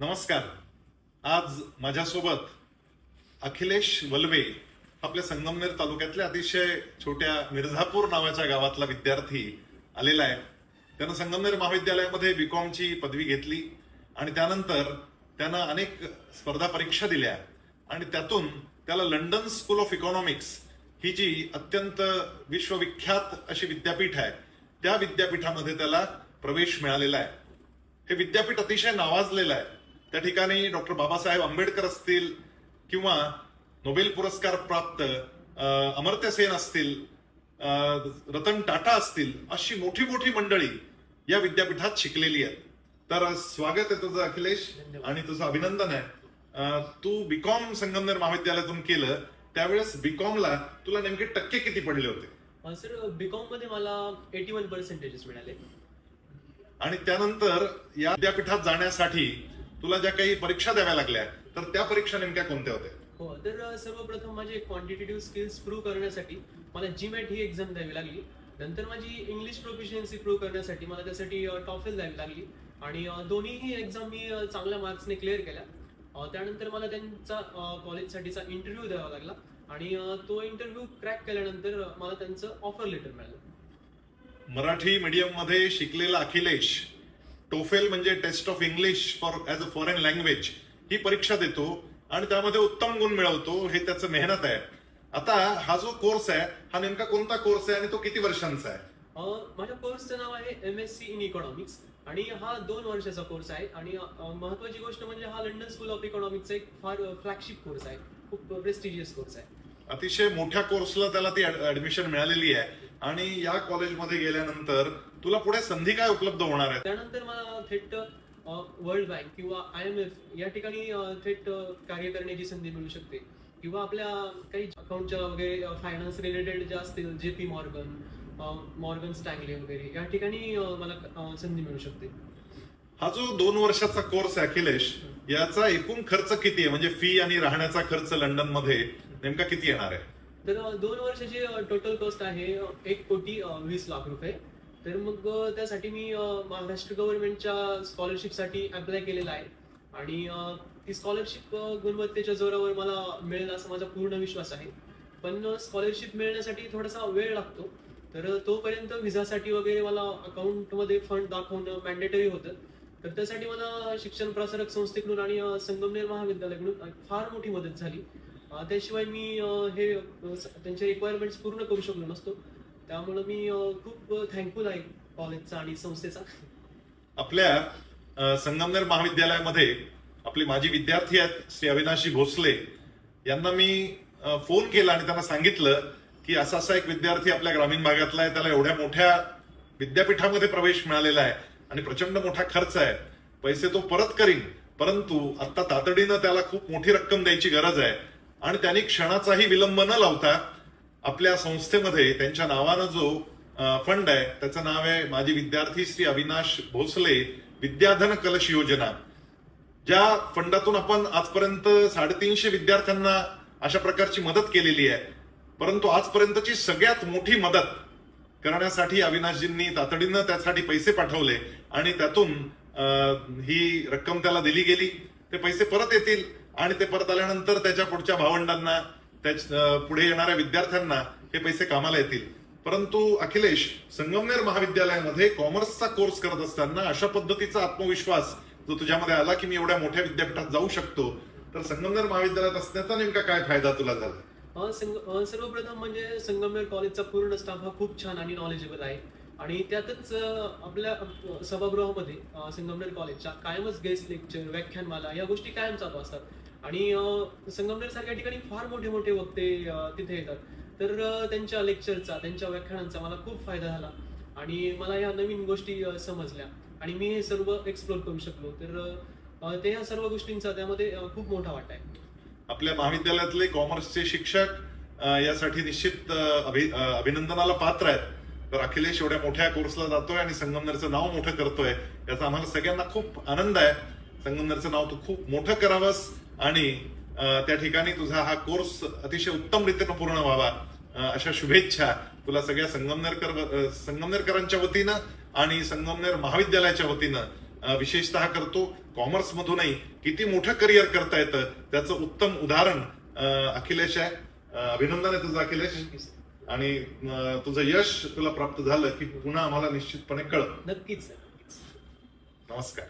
नमस्कार. आज माझ्यासोबत अखिलेश वलवे आपल्या संगमनेर तालुक्यातल्या अतिशय छोट्या मिर्झापूर नावाच्या गावातला विद्यार्थी आलेला आहे. त्यानं संगमनेर महाविद्यालयामध्ये बीकॉमची पदवी घेतली आणि त्यानंतर त्यानं अनेक स्पर्धा परीक्षा दिल्या आणि त्यातून त्याला लंडन स्कूल ऑफ इकॉनॉमिक्स ही जी अत्यंत विश्वविख्यात अशी विद्यापीठ आहे त्या विद्यापीठामध्ये त्याला प्रवेश मिळालेला आहे. हे विद्यापीठ अतिशय नावाजलेलं आहे. त्या ठिकाणी डॉक्टर बाबासाहेब आंबेडकर असतील किंवा नोबेल पुरस्कार प्राप्त अमर्त्य सेन असतील रतन टाटा असतील अशी मोठी मोठी मंडळी या विद्यापीठात शिकलेली आहेत. तर स्वागत आहे तुझं अखिलेश आणि तुझं अभिनंदन आहे. तू बीकॉम संगमनेर महाविद्यालयातून केलं त्यावेळेस बीकॉमला तुला नेमके टक्के किती पडले होते? सर बीकॉममध्ये मला एटी वन पर्सेंटेजेस मिळाले. आणि त्यानंतर या विद्यापीठात जाण्यासाठी तुला ज्या काही परीक्षा द्याव्या लागल्या तर त्या परीक्षा नेमक्या कोणत्या होत्या? हो तर सर्वप्रथम माझे क्वांटिटेटिव्ह स्किल्स प्रूव्ह करण्यासाठी मला जीमॅट ही एक्झाम द्यावी लागली. नंतर माझी इंग्लिश प्रोफिशियन्सी प्रूव्ह करण्यासाठी मला त्यासाठी टॉफेल द्यावी लागली. आणि दोन्हीही एक्झाम मी चांगल्या मार्क्सने क्लिअर केल्या. त्यानंतर मला त्यांचा कॉलेजसाठीचा इंटरव्ह्यू द्यावा लागला. आणि तो इंटरव्ह्यू क्रॅक केल्यानंतर मला त्यांचं ऑफर लेटर मिळालं. मराठी मीडियममध्ये शिकलेला अखिलेश टोफेल म्हणजे test of English for as a foreign language ही परीक्षा देतो आणि त्यामध्ये उत्तम गुण मिळवतो हे त्याचं मेहनत आहे. आता हा जो कोर्स आहे हा नेमका कोणता कोर्स आहे आणि तो किती वर्षांचा आहे? माझ्या कोर्सचं नाव आहे M S C in economics आणि हा दोन वर्षाचा कोर्स आहे आणि महत्वाची गोष्ट म्हणजे हा लंडन स्कूल ऑफ इकॉनॉमिक्सचा एक फार फ्लॅगशिप कोर्स आहे. खूप प्रेस्टिजियस कोर्स आहे. अतिशय मोठ्या कोर्सला त्याला ती ऍडमिशन मिळालेली आहे. आणि या कॉलेजमध्ये गेल्यानंतर तुला पुढे संधी काय उपलब्ध होणार आहे त्यानंतर मला थेट वर्ल्ड बँक किंवा आय एम एफ या ठिकाणी थेट कार्य करण्याची संधी मिळू शकते. किंवा आपल्या काही अकाउंटच्या वगैरे फायनान्स रिलेटेड ज्या असतील जे पी मॉर्गन मॉर्गन स्टँगले वगैरे या ठिकाणी मला संधी मिळू शकते. हा जो दोन वर्षाचा कोर्स आहे अखिलेश याचा एकूण खर्च किती आहे? म्हणजे फी आणि राहण्याचा खर्च लंडनमध्ये नेमका किती येणार आहे? तर दोन वर्षाची टोटल कॉस्ट आहे एक कोटी वीस लाख रुपये. तर मग त्यासाठी मी महाराष्ट्र गव्हर्नमेंटच्या स्कॉलरशिपसाठी अप्लाय केलेला आहे. आणि ती स्कॉलरशिप गुणवत्तेच्या जोरावर मला मिळेल असा माझा पूर्ण विश्वास आहे. पण स्कॉलरशिप मिळण्यासाठी थोडासा वेळ लागतो. तर तोपर्यंत व्हिसासाठी वगैरे मला अकाउंटमध्ये फंड दाखवणं मॅन्डेटरी होतं. तर त्यासाठी मला शिक्षण प्रसारक संस्थेकडून आणि संगमनेर महाविद्यालयाकडून फार मोठी मदत झाली. त्याशिवाय मी हे त्यांच्या त्यांचे रिक्वायरमेंट्स पूर्ण करू शकलो नसतो. त्यामुळे मी खूप थँकफुल आहे कॉलेजचा आणि संस्थेचा. आपल्या संगमनेर महाविद्यालयामध्ये आपले माजी विद्यार्थी आहेत श्री अविनाशी भोसले. यांना मी फोन केला आणि त्यांना सांगितलं की असा असा एक विद्यार्थी आपल्या ग्रामीण भागातला आहे त्याला एवढ्या मोठ्या विद्यापीठामध्ये प्रवेश मिळालेला आहे आणि प्रचंड मोठा खर्च आहे. पैसे तो परत करीन परंतु आता तातडीनं त्याला खूप मोठी रक्कम द्यायची गरज आहे. आणि त्यांनी क्षणाचाही विलंब न लावता आपल्या संस्थेमध्ये त्यांच्या नावानं जो फंड आहे त्याचं नाव आहे माझी विद्यार्थी श्री अविनाश भोसले विद्याधन कलश योजना. ज्या फंडातून आपण आजपर्यंत साडेतीनशे विद्यार्थ्यांना अशा प्रकारची मदत केलेली आहे परंतु आजपर्यंतची सगळ्यात मोठी मदत करण्यासाठी अविनाशजींनी तातडीनं त्यासाठी पैसे पाठवले आणि त्यातून ही रक्कम त्याला दिली गेली. ते पैसे परत येतील आणि ते परत आल्यानंतर त्याच्या पुढच्या भावंडांना त्याच- पुढे येणाऱ्या विद्यार्थ्यांना हे पैसे कामाला येतील. परंतु अखिलेश संगमनेर महाविद्यालयामध्ये कॉमर्सचा कोर्स करत असताना अशा पद्धतीचा आत्मविश्वास जो तुझ्यामध्ये आला की मी एवढ्या मोठ्या विद्यापीठात जाऊ शकतो तर संगमनेर महाविद्यालयात असण्याचा नेमका काय फायदा तुला झाला? संग सर्वप्रथम म्हणजे संगमनेर कॉलेजचा पूर्ण स्टाफ हा खूप छान आणि नॉलेजेबल आहे. आणि त्यातच आपल्या सभागृहामध्ये संगमनेर कॉलेजच्या कायमच गेस्ट लेक्चर व्याख्यानमाला या गोष्टी कायम चालू असतात. आणि संगमनेर सारख्या ठिकाणी फार मोठे मोठे वक्ते तिथे येतात. तर त्यांच्या लेक्चरचा त्यांच्या व्याख्यानांचा मला खूप फायदा झाला. आणि मला या नवीन गोष्टी समजल्या. आणि मी हे सर्व एक्सप्लोर करू शकलो. तर ते ह्या सर्व गोष्टींचा त्यामध्ये खूप मोठा वाटा आहे. आपल्या महाविद्यालयातले कॉमर्सचे शिक्षक यासाठी निश्चित अभि- अभिनंदनाला पात्र आहेत. तर अखिलेश एवढ्या मोठ्या कोर्सला जातोय आणि संगमनेरचं नाव मोठं करतोय याचा आम्हाला सगळ्यांना खूप आनंद आहे. संगमनेरचं नाव तू खूप मोठं करावंस. आणि त्या ठिकाणी तुझा हा कोर्स अतिशय उत्तम रीतीनं पूर्ण व्हावा अशा शुभेच्छा तुला सगळ्या संगमनेरकर संगमनेरकरांच्या वतीनं आणि संगमनेर महाविद्यालयाच्या वतीनं विशेषतः करतो. कॉमर्स मधूनही किती मोठं करिअर करता येतं त्याचं उत्तम उदाहरण अखिलेश आहे. अभिनंदन आहे तुझं अखिलेश. आणि तुझं यश तुला प्राप्त झालं की पुन्हा आम्हाला निश्चितपणे कळ नक्कीच. नमस्कार.